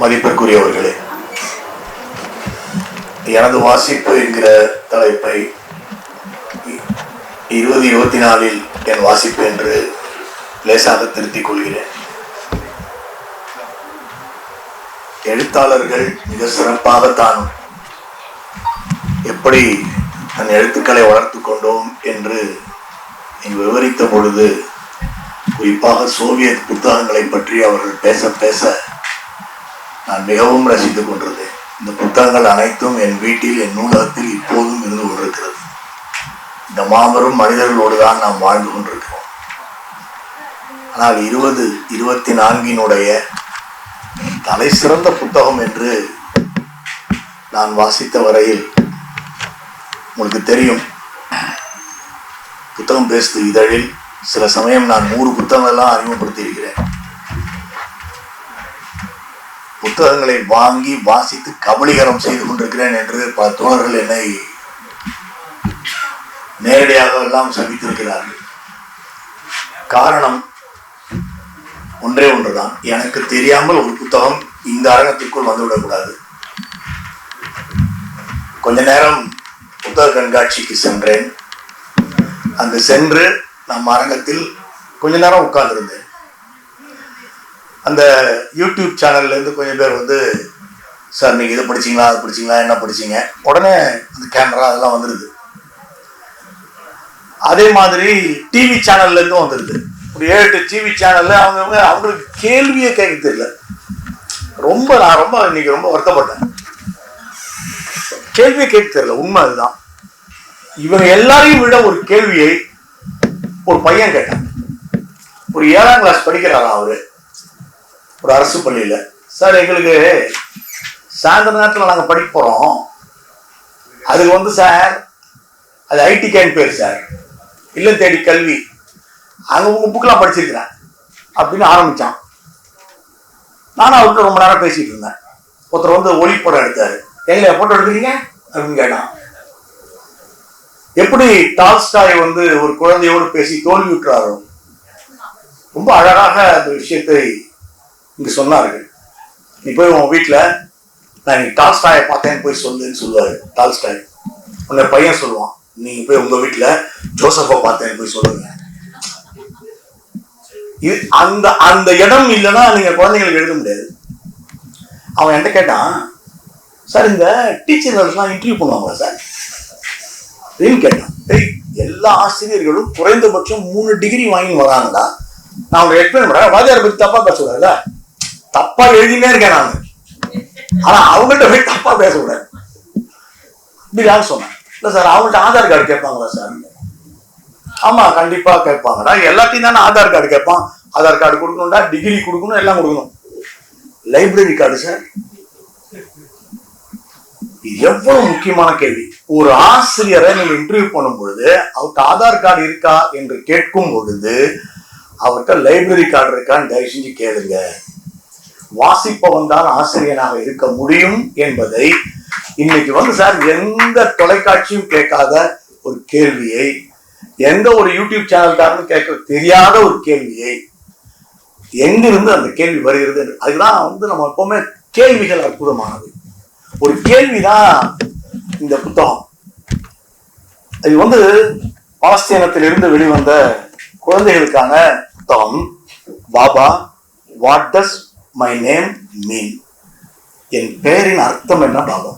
மதிப்பிற்குரியவர்களே எனது வாசிப்பு என்கிற தலைப்பை இருபது இருபத்தி நாலில் என் வாசிப்பு என்று லேசாக திருத்திக் கொள்கிறேன். எழுத்தாளர்கள் மிக சிறப்பாக தான் எப்படி தன் எழுத்துக்களை வளர்த்து கொண்டோம் என்று நீங்கள் விவரித்த பொழுது குறிப்பாக சோவியத் புத்தகங்களை பற்றி அவர்கள் பேச பேச நான் மிகவும் ரசித்துக் கொண்டிருந்தேன். இந்த புத்தகங்கள் அனைத்தும் என் வீட்டில் என் நூலகத்தில் இப்போதும் இருந்து கொண்டிருக்கிறது. இந்த மாபெரும் மனிதர்களோடு தான் நாம் வாழ்ந்து கொண்டிருக்கிறோம். ஆனால் இருபது இருபத்தி நான்கினுடைய தலை சிறந்த புத்தகம் என்று நான் வாசித்த வரையில் உங்களுக்கு தெரியும். புத்தகம் பேசுது இதழில். சில சமயம் நான் நூறு புத்தகங்கள்லாம் அறிமுகப்படுத்தியிருக்கிறேன். புத்தகங்களை வாங்கி வாசித்து கபலீகரம் செய்து கொண்டிருக்கிறேன் என்று பல தோழர்கள் என்னை நேரடியாக எல்லாம் சந்தித்திருக்கிறார்கள் காரணம் ஒன்றே ஒன்றுதான். எனக்கு தெரியாமல் ஒரு புத்தகம் இந்த அரங்கத்திற்குள் வந்துவிடக்கூடாது. கொஞ்ச நேரம் புத்தக கண்காட்சிக்கு சென்றேன். அங்கு சென்று நம் அரங்கத்தில் கொஞ்ச நேரம் உட்கார்ந்திருந்தேன். அந்த யூடியூப் சேனல்லேருந்து கொஞ்சம் பேர் வந்து சார் நீங்கள் இதை படிச்சீங்களா? அது படிச்சிங்களா? என்ன படிச்சிங்க? உடனே அந்த கேமரா அதெல்லாம் வந்துடுது அதே மாதிரி டிவி சேனல்லேருந்தும் வந்துடுது ஒரு ஏழு எட்டு டிவி சேனலில் அவங்க அவங்களுக்கு கேள்வியே கேட்க தெரியல. ரொம்ப நான் ரொம்ப இன்னைக்கு ரொம்ப வருத்தப்பட்டேன். கேள்வியே கேட்க தெரியல. உண்மை அதுதான். இவங்க எல்லாரையும் விட ஒரு கேள்வியை ஒரு பையன் கேட்டான். ஒரு ஏழாம் கிளாஸ் படிக்கிறாரா அவரு? ஒரு அரசு பள்ளியில். சார் எங்களுக்கு சாயந்தர நேரத்தில் நாங்கள் படிக்க போகிறோம் அதுக்கு வந்து சார் அது ஐடி கேன் பேர் சார். இல்லம் தேடி கல்வி. அங்கே உங்கள் புக்கெலாம் படிச்சிருக்கிறேன். அப்படின்னு ஆரம்பிச்சான். நானும் அவர்கிட்ட ரொம்ப நேரம் பேசிகிட்டு இருந்தேன். ஒருத்தர் வந்து ஒளிப்படம் எடுத்தார். எங்களை போட்டோ எடுக்கிறீங்க? அப்படின்னு கேட்டான். எப்படி டால்ஸ்டாய் வந்து ஒரு குழந்தையோடு பேசி தோல்வியுற்றாரோ ரொம்ப அழகாக அந்த விஷயத்தை இங்கே சொன்னார்கள் நீ போய் உன் வீட்டில் நான் நீ டால்ஸ்டாயை பார்த்தேன்னு போய் சொல்லுன்னு சொல்லுவார். டால்ஸ்டாய். உன்னை பையன் சொல்லுவான். நீங்கள் போய் உங்கள் வீட்டில் ஜோசஃபை பார்த்தேன்னு போய் சொல்லுங்க. இது அந்த அந்த இடம் இல்லைன்னா நீங்கள் குழந்தைங்களுக்கு எழுத முடியாது. அவன் என்கிட்ட கேட்டான் சார் இந்த டீச்சர்கள்லாம் இன்டர்வியூ பண்ணுவாங்களா சார்? அப்படின்னு கேட்டான். டேய் எல்லா ஆசிரியர்களும் குறைந்தபட்சம் மூணு டிகிரி வாங்கி வராங்கடா. நான் அவங்க எக்ஸ்பிளைன் பண்ணுறேன் வாத்தியாரை பற்றி தப்பாக பேசக்கூடாதுல்ல? தப்பா எழுதினே இருக்கேன் நான். ஆனா அவங்கள்ட்ட போய் தப்பா பேசக்கூடாது. இப்படி யாரும் சொன்னேன். இல்ல சார் அவங்கள்ட்ட ஆதார் கார்டு கேட்பாங்களா சார்? ஆமா கண்டிப்பா கேட்பாங்கடா எல்லாத்தையும் தானே ஆதார் கார்டு கேட்பான். ஆதார் கார்டு கொடுக்கணும்டா டிகிரி கொடுக்கணும் எல்லாம் கொடுக்கணும். Library card sir. இது எவ்வளவு முக்கியமான கேள்வி. ஒரு ஆசிரியரை நீங்க இன்டர்வியூ பண்ணும் பொழுது அவருக்கு ஆதார் கார்டு இருக்கா என்று கேட்கும் பொழுது அவர்கிட்ட லைப்ரரி கார்டு இருக்கான்னு தயவு செஞ்சு கேளுங்க. வாசிப்பவன் தான் ஆசிரியனாக இருக்க முடியும் என்பதை இன்னைக்கு வந்து சார் எந்த தொலைக்காட்சியும் கேட்காத ஒரு கேள்வியை எந்த ஒரு யூடியூப் சேனல்காரனும் கேட்க தெரியாத ஒரு கேள்வியை எங்கிருந்து அந்த கேள்வி வருகிறது என்று- அதுதான் வந்து நம்ம எப்பவுமே கேள்விகள் அற்புதமானது. ஒரு கேள்விதான் இந்த புத்தகம். இது வந்து பாலஸ்தீனத்திலிருந்து வெளிவந்த குழந்தைகளுக்கான புத்தகம். Baba what does my name mean என் பெயரின் அர்த்தம் என்ன பாபா?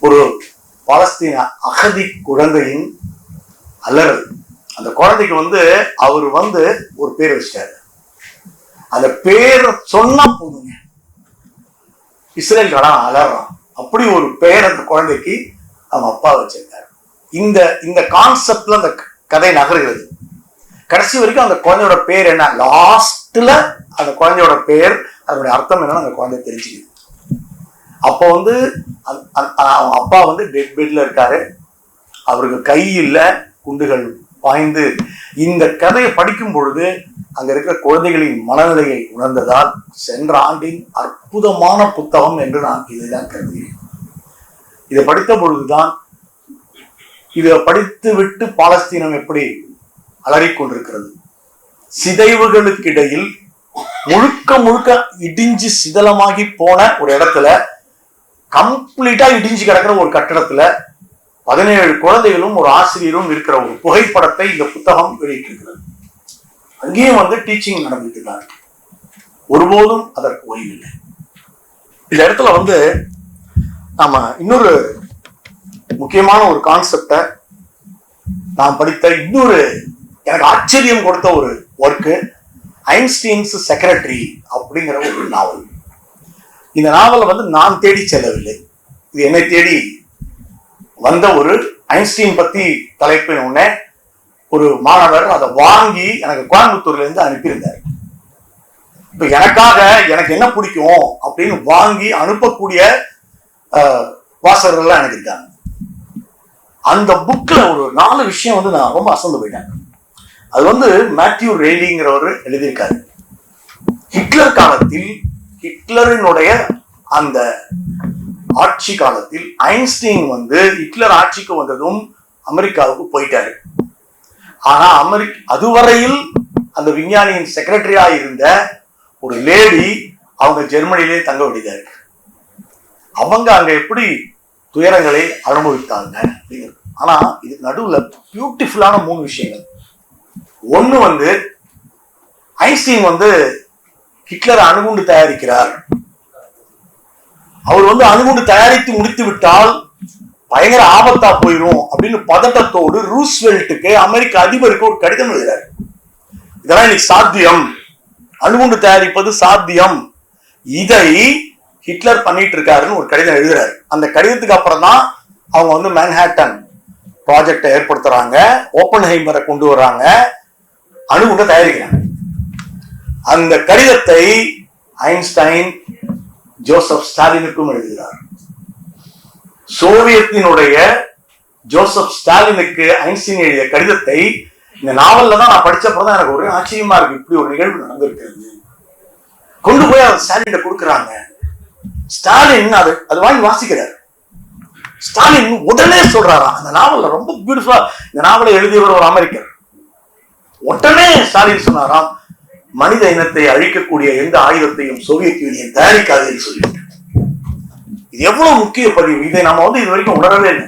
ஒரு பாலஸ்தீன அகதி குழந்தையின் அலறல். அந்த குழந்தைக்கு வந்து அவர் வந்து ஒரு பேர் வச்சிட்டாரு. அந்த பேரை சொன்னா போதுங்க. இஸ்ரேல் கடன் அலறான். அப்படி ஒரு பெயர் அந்த குழந்தைக்கு அவங்க அப்பா வச்சிருக்காரு. இந்த இந்த கான்செப்ட்ல அந்த க- கதை நகர்கிறது. கடைசி வரைக்கும் அந்த குழந்தையோட பேர் என்ன? லாஸ்ட்ல அந்த குழந்தையோட பேர் அதனுடைய அர்த்தம் என்னன்னு அந்த குழந்தை தெரிஞ்சுக்குது. அப்போ வந்து அவங்க அப்பா வந்து டெட் பெட்ல இருக்காரு. அவருக்கு கை இல்லை குண்டுகள் பாய்ந்து. இந்த கதையை படிக்கும் பொழுது அங்க இருக்கிற குழந்தைகளின் மனநிலையை உணர்ந்ததால் சென்ற ஆண்டின் அற்புதமான புத்தகம் என்று நான் இதுதான் கருதுகிறேன். இதை படித்த பொழுதுதான் இதை படித்து விட்டு பாலஸ்தீனம் எப்படி அலறிக்கொண்டிருக்கிறது. சிதைவுகளுக்கிடையில் சிதைவுகளுக்கு இடையில் முழுக்க முழுக்க இடிஞ்சு சிதலமாகி போன ஒரு இடத்துல கம்ப்ளீட்டா இடிஞ்சு கிடக்கிற ஒரு கட்டடத்துல பதினேழு குழந்தைகளும் ஒரு ஆசிரியரும் இருக்கிற ஒரு புகைப்படத்தை இந்த புத்தகம் வெளியிட்டிருக்கிறது. அங்கேயும் வந்து டீச்சிங் நடந்துட்டு இருக்காங்க ஒருபோதும் அதற்கு ஓய்வில்லை. இந்த இடத்துல வந்து நாம இன்னொரு முக்கியமான ஒரு கான்செப்டை நான் படித்த இன்னொரு எனக்கு ஆச்சரியம் கொடுத்த ஒரு ஒர்க்கு ஐன்ஸ்டீன்ஸ் செக்ரட்டரி அப்படிங்கிற ஒரு நாவல் இந்த நாவலை வந்து நான் தேடி செல்லவில்லை. இது என்னை தேடி வந்த ஒரு ஐன்ஸ்டீன் பத்தி தலைப்பின் உடனே ஒரு மாணவர் அதை வாங்கி எனக்கு கோயம்புத்தூர்ல இருந்து அனுப்பியிருந்தார். இப்ப எனக்காக எனக்கு என்ன பிடிக்கும் அப்படின்னு வாங்கி அனுப்பக்கூடிய வாசகர்கள்லாம் எனக்கு இருக்காங்க. அந்த புக்கில் ஒரு நாலு விஷயம் வந்து நான் ரொம்ப அசந்து போயிட்டேன். அது வந்து மேத்யூ ரெய்லிங்கிறவர் எழுதியிருக்காரு. ஹிட்லர் காலத்தில் ஹிட்லரினுடைய அந்த ஆட்சி காலத்தில் ஐன்ஸ்டீன் வந்து ஹிட்லர் ஆட்சிக்கு வந்ததும் அமெரிக்காவுக்கு போயிட்டாரு. ஆனா அமெரிக் அதுவரையில் அந்த விஞ்ஞானியின் செக்ரட்டரியா இருந்த ஒரு லேடி அவங்க ஜெர்மனிலே தங்க வேண்டியதா இருக்கு அவங்க அங்க எப்படி துயரங்களை அனுபவித்தாங்க அப்படிங்கிறது. ஆனா இதுக்கு நடுவுல பியூட்டிஃபுல்லான மூணு விஷயங்கள். ஒண்ணு வந்து ஐன்ஸ்டீன் வந்து ஹிட்லர் அணுகுண்டு தயாரிக்கிறார். அவர் வந்து அணுகுண்டு தயாரித்து முடித்து விட்டால் பயங்கர ஆபத்தா போயிடும் அப்படின்னு பதட்டத்தோடு ரூஸ்வெல்ட்டுக்கு அமெரிக்க அதிபருக்கு ஒரு கடிதம் எழுதுறாரு. இதெல்லாம் இன்னைக்கு சாத்தியம். அணுகுண்டு தயாரிப்பது சாத்தியம். இதை ஹிட்லர் பண்ணிட்டு இருக்காருன்னு ஒரு கடிதம் எழுதுறாரு. அந்த கடிதத்துக்கு அப்புறம் தான் அவங்க வந்து மேன்ஹாட்டன் ப்ராஜெக்டை ஏற்படுத்துறாங்க ஓப்பன் ஹைமரை கொண்டு வர்றாங்க அணுகுண்டை தயாரிக்கிறாங்க அந்த கடிதத்தை ஐன்ஸ்டைன் ஜோசப் ஸ்டாலினுக்கும் எழுதுகிறார். சோவியத்தினுடைய ஜோசப் ஸ்டாலினுக்கு ஐன்ஸ்டீன் எழுதிய கடிதத்தை இந்த நாவல்ல தான் நான் படிச்சப்பதான் தான் எனக்கு ஒரே ஆச்சரியமா இருக்கு. இப்படி ஒரு நிகழ்வு நடந்திருக்கிறது. கொண்டு போய் அதை ஸ்டாலின் கொடுக்குறாங்க. ஸ்டாலின் அது அது வாங்கி வாசிக்கிறார். ஸ்டாலின் உடனே சொல்றாராம். அந்த நாவல்ல ரொம்ப பியூட்டிஃபுல்லா இந்த நாவலை எழுதியவர் ஒரு அமெரிக்கர். உடனே ஸ்டாலின் சொன்னாராம் மனித இனத்தை அழிக்கக்கூடிய எந்த ஆயுதத்தையும் சோவியத் யூனியன் தயாரிக்காதுன்னு சொல்லிட்டு. இது எவ்வளவு முக்கிய பதிவு? இதை நம்ம வந்து இது வரைக்கும் உணரவே இல்லை.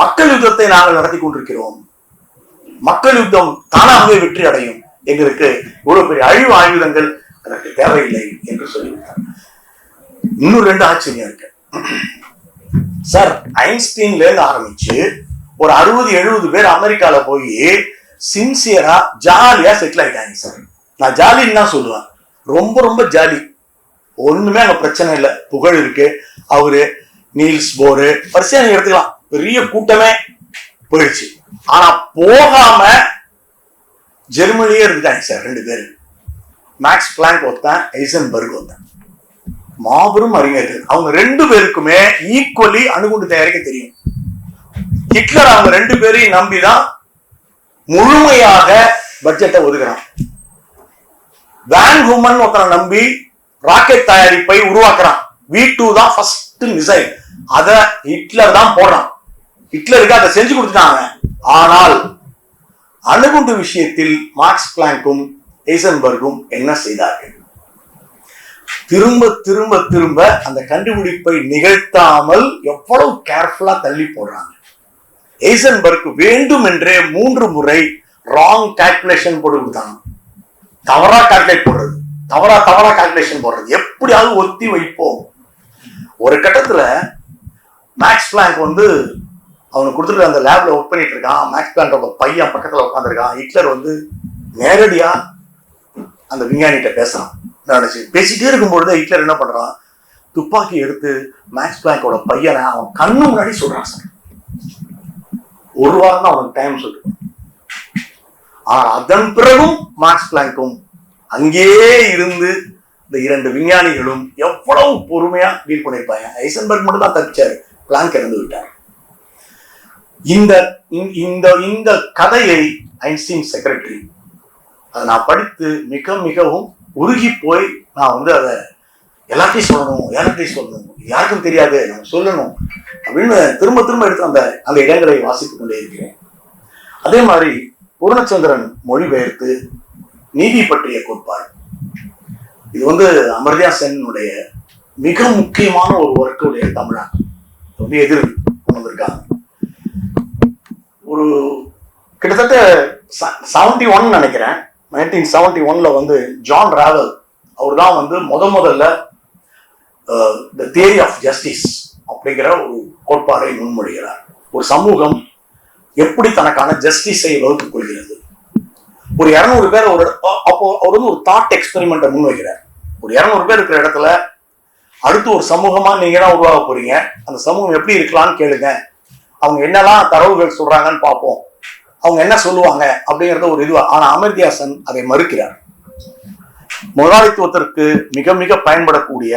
மக்கள் யுத்தத்தை நாங்கள் நடத்தி கொண்டிருக்கிறோம். மக்கள் யுத்தம் தானாகவே வெற்றி அடையும். எங்களுக்கு இவ்வளவு பெரிய அழிவு ஆயுதங்கள் அதற்கு தேவையில்லை என்று சொல்லிவிட்டார். இன்னும் ரெண்டு ஆச்சரியம் இருக்கு. சார் ஐன்ஸ்டீன்ல இருந்து ஆரம்பிச்சு ஒரு அறுபது எழுபது பேர் அமெரிக்கால போய் சின்சியரா ஜாலியா செட்டில் ஆயிட்டாங்க சார் நான் ஜாலின்னு தான் சொல்லுவேன். ரொம்ப ரொம்ப ஜாலி ஒண்ணுமே அங்க பிரச்சனை இல்லை. புகழ் இருக்கு. அவரு நீல்ஸ் போரு வரிசையா நீங்க எடுத்துக்கலாம். பெரிய கூட்டமே போயிடுச்சு. ஆனா போகாம ஜெர்மனியே இருந்துட்டாங்க சார் ரெண்டு பேரு. மேக்ஸ் பிளாங்க் ஒருத்தன் ஐசன்பர்க் ஒருத்தன். மாபெரும் அறிஞர்கள். அவங்க ரெண்டு பேருக்குமே ஈக்குவலி அணுகுண்டு தயாரிக்க தெரியும். ஹிட்லர் அவங்க ரெண்டு பேரையும் நம்பிதான் முழுமையாக பட்ஜெட்டை ஒதுக்குறான். வேன் ஹூமன் ஒருத்தனை நம்பி ராக்கெட் தயாரிப்பை உருவாக்குறான். வி டூ தான் ஃபர்ஸ்ட் மிசைல் அத ஹிட்லர் தான் போடுறான். ஹிட்லருக்கு அதை செஞ்சு கொடுத்துட்டாங்க ஆனால் அணுகுண்டு விஷயத்தில் மார்க்ஸ் பிளாங்கும் ஐசன்பர்கும் என்ன செய்தார்கள்? திரும்ப திரும்ப திரும்ப அந்த கண்டுபிடிப்பை நிகழ்த்தாமல் எவ்வளவு கேர்ஃபுல்லா தள்ளி போடுறாங்க. ஐசன்பர்க் வேண்டும் என்றே மூன்று முறை ராங் கால்குலேஷன் போட்டு கொடுத்தாங்க தவறா கால்குலேட் போடுறது. தவறா தவறா கால்குலேஷன் போடுறது. எப்படியாவது ஒத்தி வைப்போம். ஒரு கட்டத்துல மேக்ஸ் பிளாங்க் வந்து அவனுக்கு கொடுத்துட்டு அந்த லேப்ல ஒர்க் பண்ணிட்டு இருக்கான். மேக்ஸ் பிளாங்கோட பையன் பக்கத்துல உட்காந்துருக்கான் ஹிட்லர் வந்து நேரடியா அந்த விஞ்ஞானிகிட்ட பேசுறான். நினைச்சு பேசிட்டே இருக்கும்பொழுது ஹிட்லர் என்ன பண்றான்? துப்பாக்கி எடுத்து மேக்ஸ் பிளாங்கோட பையனை அவன் கண்ணு முன்னாடி சொல்றான் சார். ஒரு வாரம் தான் அவனுக்கு டைம் சொல்லிட்டு ஆனால் அதன் பிறகும் மார்க்ஸ் பிளாங்கும் அங்கேயே இருந்து இந்த இரண்டு விஞ்ஞானிகளும் எவ்வளவு பொறுமையா டீல் பண்ணியிருப்பாங்க ஐசன்பர்க் மட்டும் தான் தப்பிச்சாரு. பிளாங்க் இறந்து விட்டார். இந்த இந்த- இந்த இந்த கதையை ஐன்ஸ்டீன் செக்ரட்டரி அதை நான் படித்து மிக மிகவும் உருகி போய் நான் வந்து அதை எல்லாத்தையும் சொல்லணும் எல்லாத்தையும் சொல்லணும். யாருக்கும் தெரியாது நம்ம சொல்லணும் அப்படின்னு திரும்ப திரும்ப எடுத்து அந்த அந்த இடங்களை வாசித்துக் கொண்டே இருக்கிறேன். அதே மாதிரி பூர்ணச்சந்திரன் மொழிபெயர்த்து நீதி பற்றிய கோட்பாடு. இது வந்து அமர்தியா சென்னுடைய மிக முக்கியமான ஒரு ஒர்க்குடைய தமிழாக்கம். ரொம்ப வந்து எதிர் கொண்டு வந்திருக்காங்க ஒரு கிட்டத்தட்ட செவன்டி ஒன் நினைக்கிறேன். நைன்டீன் செவன்டி ஒன்ல வந்து ஜான் ராவல் அவர் தான் வந்து முத முதல்ல த தியரி ஆஃப் ஜஸ்டிஸ் அப்படிங்கிற ஒரு கோட்பாடை முன்மொழிகிறார். ஒரு சமூகம் எப்படி தனக்கான ஜஸ்டிஸை வகுத்துக் கொள்கிறது? ஒரு இரநூறு பேர் ஒரு அப்போ அவர் வந்து ஒரு தாட் எக்ஸ்பெரிமெண்ட்டை முன்வைக்கிறார். ஒரு இரநூறு பேர் இருக்கிற இடத்துல அடுத்து ஒரு சமூகமா நீங்க தான் உருவாக போறீங்க. அந்த சமூகம் எப்படி இருக்கலாம்னு கேளுங்க. அவங்க என்னெல்லாம் தரவுகள் சொல்றாங்கன்னு பார்ப்போம். அவங்க என்ன சொல்லுவாங்க அப்படிங்கறத ஒரு இதுவா ஆனா அமர்தியாசன் அதை மறுக்கிறார். முதலாளித்துவத்திற்கு மிக மிக பயன்படக்கூடிய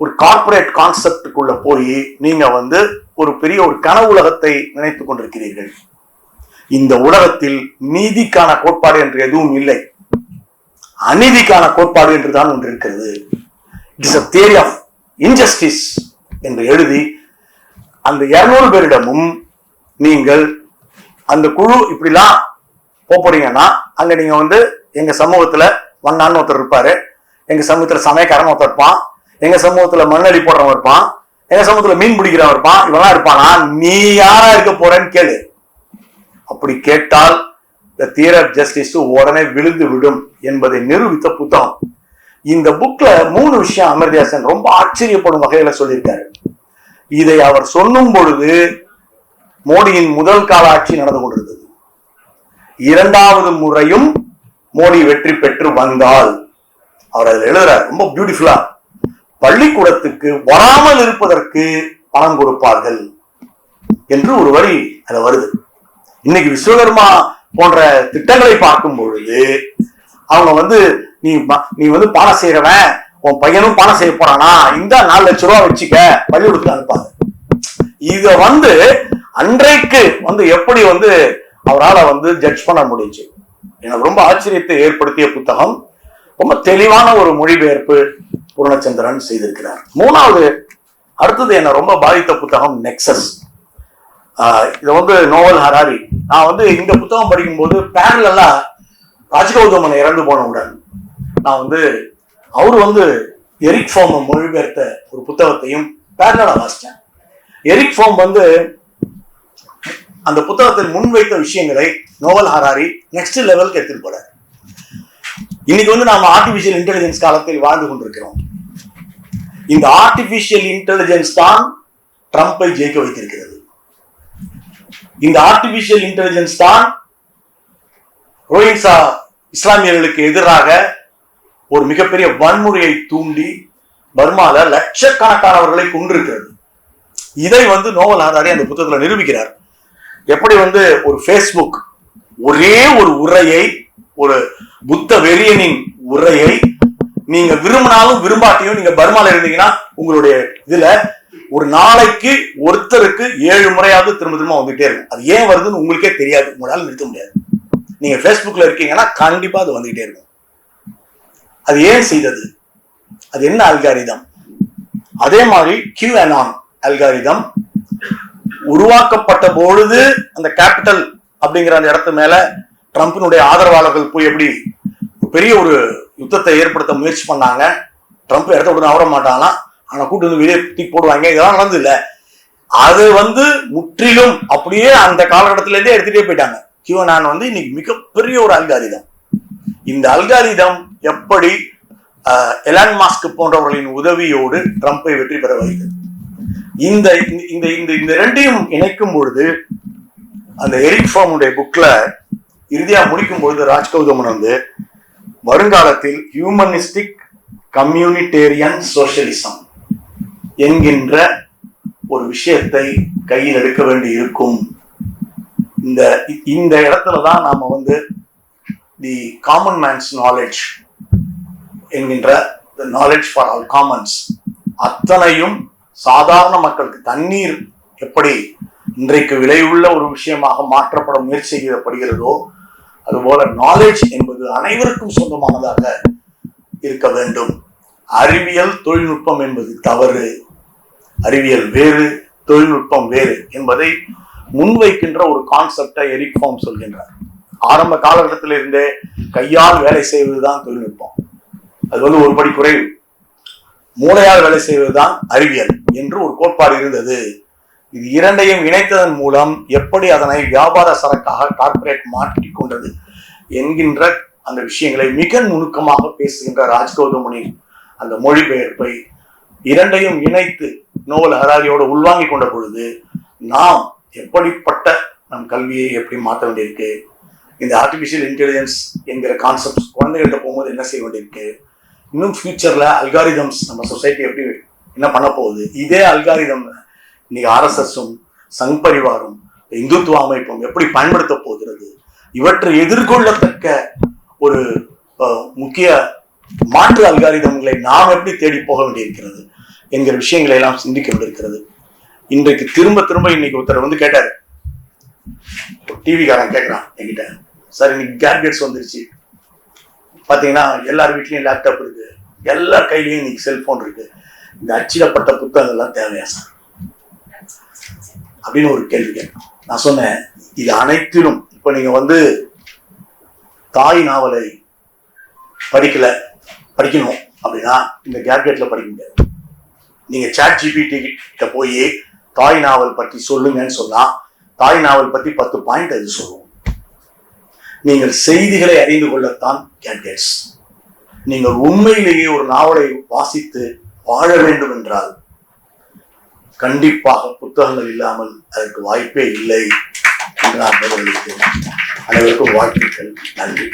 ஒரு கார்ப்பரேட் கான்செப்டுக்குள்ள போய் நீங்க வந்து ஒரு பெரிய ஒரு கனவு உலகத்தை நினைத்துக் கொண்டிருக்கிறீர்கள். இந்த உலகத்தில் நீதிக்கான கோட்பாடு என்று எதுவும் இல்லை. அநீதிக்கான கோட்பாடு என்றுதான் ஒன்று இருக்கிறது. It is a theory of injustice என்று எழுதி அந்த இருநூறு பேரிடமும் நீங்கள் அந்த குழு இப்படிலாம் போறீங்கன்னா அங்க நீங்க வந்து எங்க சமூகத்துல வண்ணான்னு ஒருத்தர் இருப்பாரு எங்க சமூகத்துல சமயக்காரன் ஒருத்தர் இருப்பான் எங்க சமூகத்துல மண்ணடி போடுறவன் இருப்பான். எங்க சமூகத்துல மீன் பிடிக்கிறவன் இருப்பான். இவெல்லாம் இருப்பானா? நீ யாரா இருக்க போறேன்னு கேளு. அப்படி கேட்டால் த தியர் ஆஃப் ஜஸ்டிஸ் உடனே விழுந்து விடும் என்பதை நிரூபித்த புத்தகம். இந்த புக்ல மூணு விஷயம் அமிர்தாசன் ரொம்ப ஆச்சரியப்படும் வகையில சொல்லியிருக்காரு. இதை அவர் சொல்லும் பொழுது மோடியின் முதல் கால ஆட்சி நடந்து கொண்டிருந்தது. இரண்டாவது முறையும் மோடி வெற்றி பெற்று வந்தால். அவர் அதில் எழுதுறார் ரொம்ப பியூட்டிஃபுல்லா பள்ளிக்கூடத்துக்கு வராமல் இருப்பதற்கு பணம் கொடுப்பார்கள் என்று ஒரு வரி அதுல வருது. இன்னைக்கு விஸ்வகர்மா போன்ற திட்டங்களை பார்க்கும் பொழுது அவங்க வந்து நீ நீ வந்து பணம் செய்யறவன் உன் பையனும் பணம் செய்ய போறானா? இந்த நாலு லட்ச ரூபா வச்சுக்க. பள்ளிக்கூடத்துக்கு அனுப்பாங்க. இத வந்து அன்றைக்கு வந்து எப்படி வந்து அவரால் வந்து ஜட்ஜ் பண்ண முடிஞ்சு? எனக்கு ரொம்ப ஆச்சரியத்தை ஏற்படுத்திய புத்தகம். ரொம்ப தெளிவான ஒரு மொழிபெயர்ப்பு. பூர்ணச்சந்திரன் செய்திருக்கிறார். மூணாவது அடுத்தது என்ன ரொம்ப பாதித்த புத்தகம் நெக்ஸஸ் இது வந்து நோவல் ஹராரி. நான் வந்து இந்த புத்தகம் படிக்கும்போது பேரலா ராஜகௌதமன் இறந்து போனவுடன் நான் வந்து அவர் வந்து எரிக் ஃபோம் மொழிபெயர்த்த ஒரு புத்தகத்தையும் பேரலா வாசித்தேன் எரிக் ஃபோம் வந்து அந்த புத்தகத்தில் முன்வைத்த விஷயங்களை நோவல் ஹராரி நெக்ஸ்ட் லெவலுக்கு எடுத்துட்டு போறாரு. இன்னைக்கு வந்து நாம ஆர்டிபிஷியல் இன்டெலிஜென்ஸ் காலத்தில் வாழ்ந்து கொண்டிருக்கிறோம். இந்த ஆர்டிபிஷியல் இன்டெலிஜென்ஸ் தான் ட்ரம்பை ஜெயிக்க வைத்திருக்கிறது. இந்த ஆர்டிபிஷியல் இன்டெலிஜென்ஸ் தான் ரோஹின்சா இஸ்லாமியர்களுக்கு எதிராக ஒரு மிகப்பெரிய வன்முறையை தூண்டி பர்மால லட்சக்கணக்கானவர்களை கொண்டிருக்கிறது இதை வந்து நோவல் ஆதாரி அந்த புத்தகத்தில் நிரூபிக்கிறார். எப்படி வந்து ஒரு ஃபேஸ்புக் ஒரே ஒரு உரையை ஒரு புத்த வெறியனின் உரையை நீங்க விரும்பினாலும் விரும்பாட்டியும் நீங்க பர்மால இருந்தீங்கன்னா உங்களுடைய இதுல ஒரு நாளைக்கு ஒருத்தருக்கு ஏழு முறையாவது திரும்ப திரும்ப வந்துகிட்டே இருக்கும். அது ஏன் வருதுன்னு உங்களுக்கே தெரியாது. உங்களால நிறுத்த முடியாது. நீங்க ஃபேஸ்புக்ல இருக்கீங்கன்னா கண்டிப்பா அது வந்துகிட்டே இருக்கும். அது ஏன் செய்தது? அது என்ன அல்காரிதம் அதே மாதிரி கியூ அனான் அல்காரிதம் உருவாக்கப்பட்ட பொழுது அந்த கேபிட்டல் அப்படிங்கிற அந்த இடத்து மேல ட்ரம்பினுடைய ஆதரவாளர்கள் போய் எப்படி பெரிய ஒரு யுத்தத்தை ஏற்படுத்த முயற்சி பண்ணாங்க. ட்ரம்ப் இடத்த உடனே அவர மாட்டாங்களாம். ஆனால் கூட்டு வந்து வெளியே தூக்கி போடுவாங்க. இதெல்லாம் நடந்து இல்லை அது வந்து முற்றிலும் அப்படியே அந்த காலகட்டத்திலேருந்தே எடுத்துகிட்டே போயிட்டாங்க. போயிட்டாங்க கியூனான் வந்து இன்னைக்கு மிகப்பெரிய ஒரு அல்காரிதம். இந்த அல்காரிதம் எப்படி எலான் மாஸ்க் போன்றவர்களின் உதவியோடு ட்ரம்ப்பை வெற்றி பெற வைத்தது. இந்த இந்த இந்த இந்த ரெண்டையும் இணைக்கும் பொழுது அந்த எரிக் ஃபார்முடைய புக்ல இறுதியா முடிக்கும் பொழுது ராஜ்கௌதமன் வந்து வருங்காலத்தில் ஹியூமனிஸ்டிக் கம்யூனிடேரியன் சோசியலிசம் என்கின்ற ஒரு விஷயத்தை கையில் எடுக்க வேண்டி இருக்கும். இந்த இந்த இடத்துல தான் நாம வந்து தி காமன் மேன்ஸ் நாலேஜ் என்கின்ற நாலேஜ் ஃபார் ஆல் காமன்ஸ் அத்தனையும் சாதாரண மக்களுக்கு தண்ணீர் எப்படி இன்றைக்கு விலையுள்ள ஒரு விஷயமாக மாற்றப்பட முயற்சி செய்யப்படுகிறதோ அதுபோல நாலேஜ் என்பது அனைவருக்கும் சொந்தமானதாக இருக்க வேண்டும். அறிவியல் தொழில்நுட்பம் என்பது தவறு. அறிவியல் வேறு தொழில்நுட்பம் வேறு என்பதை முன்வைக்கின்ற ஒரு கான்செப்டை எரிக் ஃபார்ம் சொல்கின்றார். ஆரம்ப காலகட்டத்தில் இருந்தே கையால் வேலை செய்வதுதான் தொழில்நுட்பம். அது வந்து ஒரு படி குறைவு. மூளையால் வேலை செய்வதுதான் அறிவியல் என்று ஒரு கோட்பாடு இருந்தது. இது இரண்டையும் இணைத்ததன் மூலம் எப்படி அதனை வியாபார சரக்காக கார்ப்பரேட் மாற்றிக் கொண்டது என்கின்ற அந்த விஷயங்களை மிக நுணுக்கமாக பேசுகின்ற ராஜ்கௌதமணி அந்த மொழிபெயர்ப்பை இரண்டையும் இணைத்து நோவல் ஹராரியோடு உள்வாங்கி கொண்ட பொழுது நாம் எப்படிப்பட்ட நம் கல்வியை எப்படி மாற்ற வேண்டியிருக்கு? இந்த ஆர்டிஃபிஷியல் இன்டெலிஜென்ஸ் என்கிற கான்செப்ட் குழந்தைகள்கிட்ட போகும்போது என்ன செய்ய வேண்டியிருக்கு? இன்னும் ஃபியூச்சரில் அல்காரிதம்ஸ் நம்ம சொசைட்டி எப்படி என்ன பண்ண போகுது? இதே அல்காரிதம் இன்னைக்கு ஆர்எஸ்எஸும் சங் பரிவாரும் இந்துத்துவ அமைப்பும் எப்படி பயன்படுத்த போகிறது? இவற்றை எதிர்கொள்ளத்தக்க ஒரு முக்கிய மாற்று அல்காரிதம்களை நாம் எப்படி தேடி போக வேண்டியிருக்கிறது என்கிற விஷயங்களை எல்லாம் சிந்திக்க வேண்டியிருக்கிறது. இன்றைக்கு திரும்ப திரும்ப இன்னைக்கு ஒருத்தர் வந்து கேட்டார். டிவிக்காரன் கேட்குறான் என்கிட்ட. சார் இன்னைக்கு கேட்கெட்ஸ் வந்துருச்சு. பார்த்தீங்கன்னா எல்லார் வீட்லேயும் லேப்டாப் இருக்கு. எல்லார் கையிலையும் இன்னைக்கு செல்போன் இருக்கு. இந்த அச்சிடப்பட்ட புத்தகங்கள்லாம் தேவையா சார்? அப்படின்னு ஒரு கேள்வி நான் சொன்னேன் இது அனைத்திலும் இப்போ நீங்க வந்து தாய் நாவலை படிக்கல படிக்கணும் அப்படின்னா இந்த கேட்கெட்ல படிக்க முடியாது. நீங்க சாட் ஜிபிடி கிட்ட போய் தாய் நாவல் பற்றி சொல்லுங்கன்னு சொன்னா தாய் நாவல் பத்தி பத்து பாயிண்ட் அது சொல்லுவோம் நீங்கள் செய்திகளை அறிந்து கொள்ளத்தான் கேட்கெட்ஸ் நீங்கள் உண்மையிலேயே ஒரு நாவலை வாசித்து வாழ வேண்டும் என்றால் கண்டிப்பாக புத்தகங்கள் இல்லாமல் அதற்கு வாய்ப்பே இல்லை. என்று நான் அனைவருக்கும் வாழ்த்துக்கள். நன்றி.